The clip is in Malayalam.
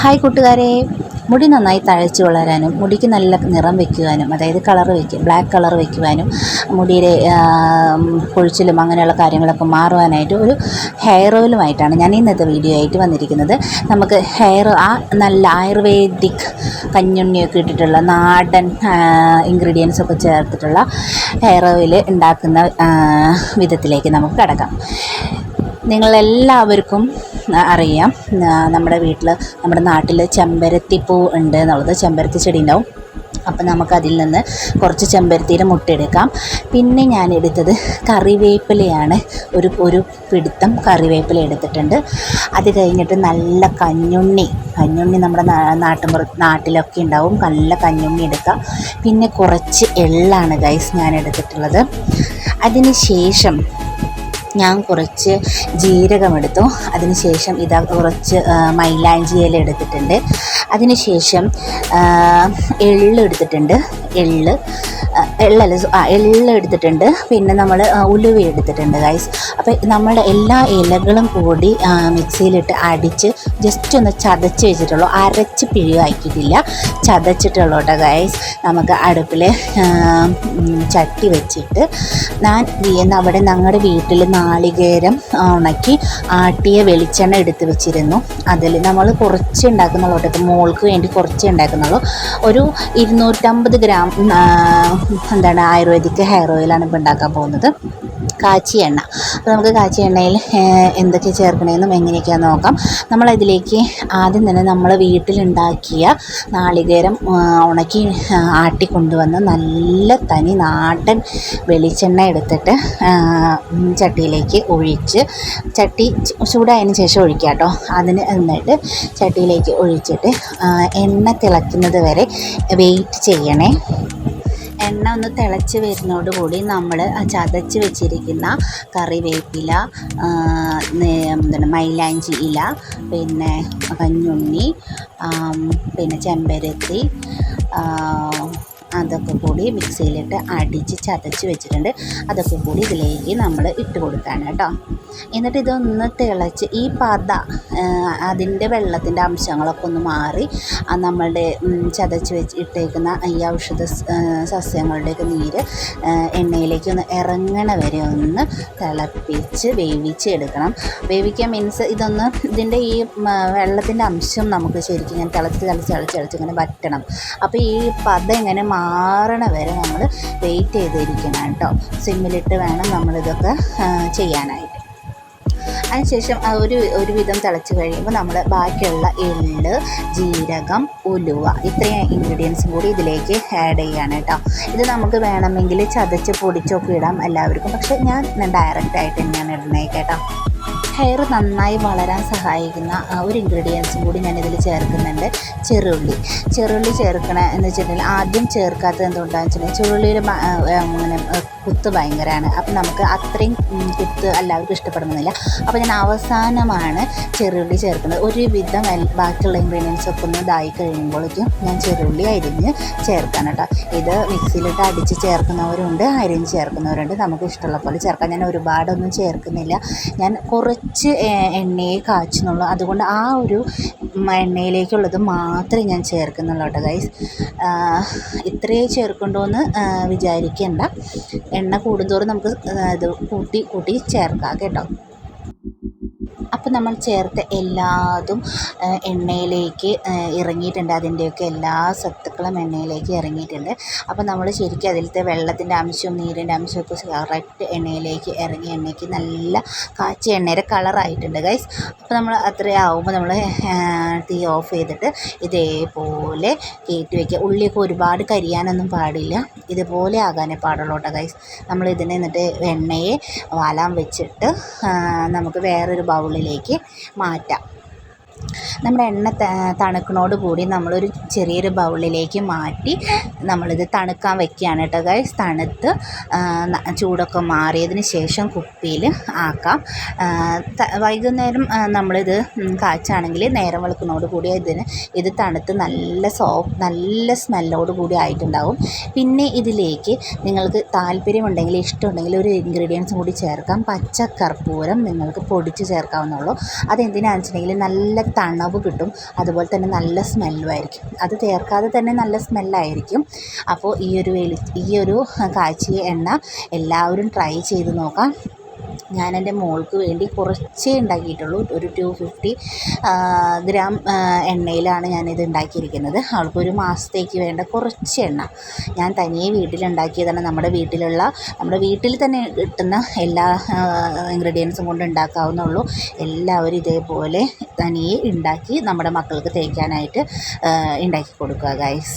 ഹായ് കൂട്ടുകാരെ. മുടി നന്നായി തഴച്ചു വളരാനും മുടിക്ക് നല്ല നിറം വയ്ക്കുവാനും അതായത് കളർ വയ്ക്കുക ബ്ലാക്ക് കളർ വയ്ക്കുവാനും മുടിയുടെ കൊഴിച്ചിലും അങ്ങനെയുള്ള കാര്യങ്ങളൊക്കെ മാറുവാനായിട്ട് ഒരു ഹെയർ ഓയിലുമായിട്ടാണ് ഞാൻ ഇന്നത്തെ വീഡിയോ ആയിട്ട് വന്നിരിക്കുന്നത്. നമുക്ക് ഹെയർ ആ നല്ല ആയുർവേദിക് കഞ്ഞുണ്ണിയൊക്കെ ഇട്ടിട്ടുള്ള നാടൻ ഇൻഗ്രീഡിയൻസ് ഒക്കെ ചേർത്തിട്ടുള്ള ഹെയർ ഓയിൽ ഉണ്ടാക്കുന്ന വിധത്തിലേക്ക് നമുക്ക് കിടക്കാം. നിങ്ങളെല്ലാവർക്കും അറിയാം. നമ്മുടെ വീട്ടിൽ നമ്മുടെ നാട്ടിൽ ചെമ്പരത്തിപ്പൂ ഉണ്ട് എന്നുള്ളത് ചെമ്പരത്തി ചെടി ഉണ്ടാവും. അപ്പം നമുക്കതിൽ നിന്ന് കുറച്ച് ചെമ്പരത്തിയുടെ മുട്ടെടുക്കാം പിന്നെ ഞാൻ എടുത്തത് കറിവേപ്പിലയാണ്. ഒരു ഒരു പിടുത്തം കറിവേപ്പില എടുത്തിട്ടുണ്ട്. അത് കഴിഞ്ഞിട്ട് നല്ല കഞ്ഞുണ്ണി കഞ്ഞുണ്ണി നമ്മുടെ നാ- നാട്ടുമ്പുറ നാട്ടിലൊക്കെ ഉണ്ടാവും. നല്ല കഞ്ഞുണ്ണി എടുക്കാം. പിന്നെ കുറച്ച് എള്ളാണ് ഗൈസ് ഞാൻ എടുത്തിട്ടുള്ളത്. അതിന് ശേഷം ഞാൻ കുറച്ച് ജീരകമെടുത്തു. അതിനുശേഷം ഇതാ കുറച്ച് മൈലാഞ്ചി ഇല എടുത്തിട്ടുണ്ട്. അതിനുശേഷം എള്ള് എടുത്തിട്ടുണ്ട്. എള്ള് എള്ളല്ല ആ എള്ള എടുത്തിട്ടുണ്ട്. പിന്നെ നമ്മൾ ഉലുവ എടുത്തിട്ടുണ്ട് ഗൈസ് അപ്പോൾ നമ്മുടെ എല്ലാ ഇലകളും കൂടി മിക്സിയിലിട്ട് അടിച്ച് ജസ്റ്റ് ഒന്ന് ചതച്ച് വെച്ചിട്ടുള്ളൂ. അരച്ച് പിഴിവാക്കിയിട്ടില്ല. ചതച്ചിട്ടുള്ളൂ കേട്ടോ ഗൈസ് നമുക്ക് അടുപ്പിൽ ചട്ടി വെച്ചിട്ട് ഞാൻ അവിടെ ഞങ്ങളുടെ വീട്ടിൽ നാളികേരം ഉണക്കി ആട്ടിയ വെളിച്ചെണ്ണ എടുത്ത് വെച്ചിരുന്നു. അതിൽ നമ്മൾ കുറച്ച് ഉണ്ടാക്കുന്നുള്ളൂ കേട്ടോ. മോൾക്ക് വേണ്ടി കുറച്ച് ഉണ്ടാക്കുന്നുള്ളൂ. ഒരു ഇരുന്നൂറ്റമ്പത് ഗ്രാം എന്താണ് ആയുർവേദിക് ഹെയർ ഓയിലാണ് ഇപ്പോൾ ഉണ്ടാക്കാൻ പോകുന്നത്. കാച്ചി എണ്ണ. അപ്പോൾ നമുക്ക് കാച്ചി എണ്ണയിൽ എന്തൊക്കെ ചേർക്കണമെന്നും എങ്ങനെയൊക്കെയാണെന്ന് നോക്കാം. നമ്മളതിലേക്ക് ആദ്യം തന്നെ നമ്മൾ വീട്ടിലുണ്ടാക്കിയ നാളികേരം ഉണക്കി ആട്ടി ആട്ടിക്കൊണ്ടുവന്ന് നല്ല തനി നാടൻ വെളിച്ചെണ്ണ എടുത്തിട്ട് ചട്ടിയിലേക്ക് ഒഴിച്ച് ചട്ടി ചൂടായതിന് ശേഷം ഒഴിക്കുക കേട്ടോ. അതിന് എന്നിട്ട് ചട്ടിയിലേക്ക് ഒഴിച്ചിട്ട് എണ്ണ തിളയ്ക്കുന്നത് വരെ വെയിറ്റ് ചെയ്യണേ. എണ്ണ ഒന്ന് തിളച്ച് വരുന്നതോടുകൂടി നമ്മൾ ചതച്ച് വെച്ചിരിക്കുന്ന കറിവേപ്പില എന്താണ് മൈലാഞ്ചി ഇല പിന്നെ കഞ്ഞുണ്ണി പിന്നെ ചെമ്പരത്തി അതൊക്കെ കൂടി മിക്സിയിലിട്ട് അടിച്ച് ചതച്ച് വെച്ചിട്ടുണ്ട്. അതൊക്കെ കൂടി ഇതിലേക്ക് നമ്മൾ ഇട്ട് കൊടുക്കുകയാണ് കേട്ടോ. എന്നിട്ട് ഇതൊന്ന് തിളച്ച് ഈ പത അതിന്റെ വെള്ളത്തിന്റെ അംശങ്ങളൊക്കെ ഒന്ന് മാറി നമ്മളുടെ ചതച്ച് വെച്ച് ഇട്ടേക്കുന്ന ഈ ഔഷധ സസ്യങ്ങളുടെയൊക്കെ നീര് എണ്ണയിലേക്ക് ഒന്ന് ഇറങ്ങണ വരെ ഒന്ന് തിളപ്പിച്ച് വേവിച്ച് എടുക്കണം വേവിക്കാൻ മീൻസ് ഇതൊന്ന് ഇതിന്റെ ഈ വെള്ളത്തിന്റെ അംശം നമുക്ക് ശരിക്കും ഇങ്ങനെ തിളച്ച് തിളച്ച് തിളച്ച് തിളച്ച് ഇങ്ങനെ പറ്റണം അപ്പോൾ ഈ പത ഇങ്ങനെ മാറണ വരെ നമ്മൾ വെയിറ്റ് ചെയ്തിരിക്കണം കേട്ടോ സിമ്മിലിട്ട് വേണം നമ്മളിതൊക്കെ ചെയ്യാനായിട്ട്. അതിനുശേഷം ഒരു ഒരുവിധം തിളച്ച് കഴിയുമ്പോൾ നമ്മൾ ബാക്കിയുള്ള എള്ള് ജീരകം ഉലുവ ഇത്രയും ഇൻഗ്രീഡിയൻസും കൂടി ഇതിലേക്ക് ആഡ് ചെയ്യാണ് കേട്ടോ ഇത് നമുക്ക് വേണമെങ്കിൽ ചതച്ച് പൊടിച്ചൊക്കെ ഇടാം എല്ലാവർക്കും. പക്ഷേ ഞാൻ ഡയറക്റ്റ് ആയിട്ട് തന്നെയാണ് ഇടുന്നത് കേട്ടോ. ഹെയർ നന്നായി വളരാൻ സഹായിക്കുന്ന ഒരു ഇൻഗ്രീഡിയൻസും കൂടി ഞാനിതിൽ ചേർക്കുന്നുണ്ട്. ചെറുള്ളി. ചെറുള്ളി ചേർക്കണ എന്ന് വെച്ചിട്ടുണ്ടെങ്കിൽ ആദ്യം ചേർക്കാത്തത് എന്തുകൊണ്ടാണെന്ന് വെച്ചിട്ടുണ്ടെങ്കിൽ ചെറുള്ളിയിൽ കുത്ത് ഭയങ്കരമാണ് അപ്പം നമുക്ക് അത്രയും കുത്ത് എല്ലാവർക്കും ഇഷ്ടപ്പെടുന്നില്ല. അപ്പോൾ ഞാൻ അവസാനമാണ് ചെറുള്ളി ചേർക്കുന്നത്. ഒരുവിധം ബാക്കിയുള്ള ഇൻഗ്രീഡിയൻസ് ഒക്കെ ഒന്ന് ഇതായി കഴിയുമ്പോഴേക്കും ഞാൻ ചെറുള്ളി അരിഞ്ഞ് ചേർക്കാൻ കേട്ടോ. ഇത് മിക്സിയിലിട്ട് അടിച്ച് ചേർക്കുന്നവരുണ്ട് അരിഞ്ഞ് ചേർക്കുന്നവരുണ്ട്. നമുക്ക് ഇഷ്ടമുള്ള പോലെ ചേർക്കാം. ഞാൻ ഒരുപാടൊന്നും ചേർക്കുന്നില്ല. ഞാൻ കുറച്ച് എണ്ണയെ കാച്ചുന്നുള്ളൂ. അതുകൊണ്ട് ആ ഒരു എണ്ണയിലേക്കുള്ളത് മാത്രമേ ഞാൻ ചേർക്കുന്നുള്ളൂ കേട്ടോ ഗൈസ് ഇത്രയേ ചേർക്കണ്ടോ എന്ന് വിചാരിക്കേണ്ട. എണ്ണ കൂടുന്തോറും നമുക്ക് ഇത് കൂട്ടി കൂട്ടി ചേർക്കാം കേട്ടോ. അപ്പം നമ്മൾ ചേർത്ത എല്ലാതും എണ്ണയിലേക്ക് ഇറങ്ങിയിട്ടുണ്ട്. അതിന്റെയൊക്കെ എല്ലാ സത്തുക്കളും എണ്ണയിലേക്ക് ഇറങ്ങിയിട്ടുണ്ട്. അപ്പോൾ നമ്മൾ ശരിക്കും അതിലത്തെ വെള്ളത്തിന്റെ അംശവും നീരിന്റെ അംശമൊക്കെ കറക്റ്റ് എണ്ണയിലേക്ക് ഇറങ്ങി എണ്ണയ്ക്ക് നല്ല കാച്ചിയ എണ്ണയുടെ കളറായിട്ടുണ്ട് ഗൈസ് അപ്പോൾ നമ്മൾ അത്രയാവുമ്പോൾ നമ്മൾ തീ ഓഫ് ചെയ്തിട്ട് ഇതേപോലെ കയറ്റി വയ്ക്കുക. ഉള്ളിയൊക്കെ ഒരുപാട് കരിയാനൊന്നും പാടില്ല. ഇതുപോലെ ആകാനേ പാടുള്ളൂ കേട്ടോ ഗൈസ് നമ്മൾ ഇതിനെ എന്നിട്ട് എണ്ണയെ വാലാൻ വെച്ചിട്ട് നമുക്ക് വേറൊരു ബൗളിലേക്ക് മാറ്റാം. നമ്മുടെ എണ്ണ തണുക്കണോട് കൂടി നമ്മളൊരു ചെറിയൊരു ബൗളിലേക്ക് മാറ്റി നമ്മളിത് തണുക്കാൻ വെക്കുകയാണ് കേട്ടോ ഗൈസ്. തണുത്ത് ചൂടൊക്കെ മാറിയതിന് ശേഷം കുപ്പിയിൽ ആക്കാം. വൈകുന്നേരം നമ്മളിത് കാച്ചാണെങ്കിൽ നേരം വെളുക്കുന്നതോട് കൂടി ഇതിന് ഇത് തണുത്ത് നല്ല സോഫ്റ്റ് നല്ല സ്മെല്ലോട് കൂടി ആയിട്ടുണ്ടാവും. പിന്നെ ഇതിലേക്ക് നിങ്ങൾക്ക് താല്പര്യമുണ്ടെങ്കിൽ ഇഷ്ടമുണ്ടെങ്കിൽ ഒരു ഇൻഗ്രീഡിയൻസും കൂടി ചേർക്കാം. പച്ചക്കർപ്പൂരം നിങ്ങൾക്ക് പൊടിച്ച് ചേർക്കാവുന്നുള്ളൂ അതെന്തിനാണെന്ന് വെച്ചിട്ടുണ്ടെങ്കിൽ നല്ല തണവ് കിട്ടും. അതുപോലെ തന്നെ നല്ല സ്മെല്ലും ആയിരിക്കും. അത് ചേർക്കാതെ തന്നെ നല്ല സ്മെല്ലായിരിക്കും അപ്പോൾ ഈ ഒരു വെളി ഈ ഒരു കാച്ചിയ എണ്ണ എല്ലാവരും ട്രൈ ചെയ്ത് നോക്കാം. ഞാൻ എന്റെ മോൾക്ക് വേണ്ടി കുറച്ചേ ഉണ്ടാക്കിയിട്ടുള്ളൂ. ഒരു ടു ഫിഫ്റ്റി ഗ്രാം എണ്ണയിലാണ് ഞാനിത് ഉണ്ടാക്കിയിരിക്കുന്നത്. അവൾക്കൊരു മാസത്തേക്ക് വേണ്ട കുറച്ച് എണ്ണ. ഞാൻ തനിയെ വീട്ടിലുണ്ടാക്കിയതാണ്. നമ്മുടെ വീട്ടിലുള്ള നമ്മുടെ വീട്ടിൽ തന്നെ കിട്ടുന്ന എല്ലാ ഇൻഗ്രീഡിയൻസും കൊണ്ട് ഉണ്ടാക്കാവുന്നുള്ളൂ എല്ലാവരും ഇതേപോലെ തനിയെ ഉണ്ടാക്കി നമ്മുടെ മക്കൾക്ക് തേക്കാനായിട്ട് ഉണ്ടാക്കി കൊടുക്കുക ഗൈസ്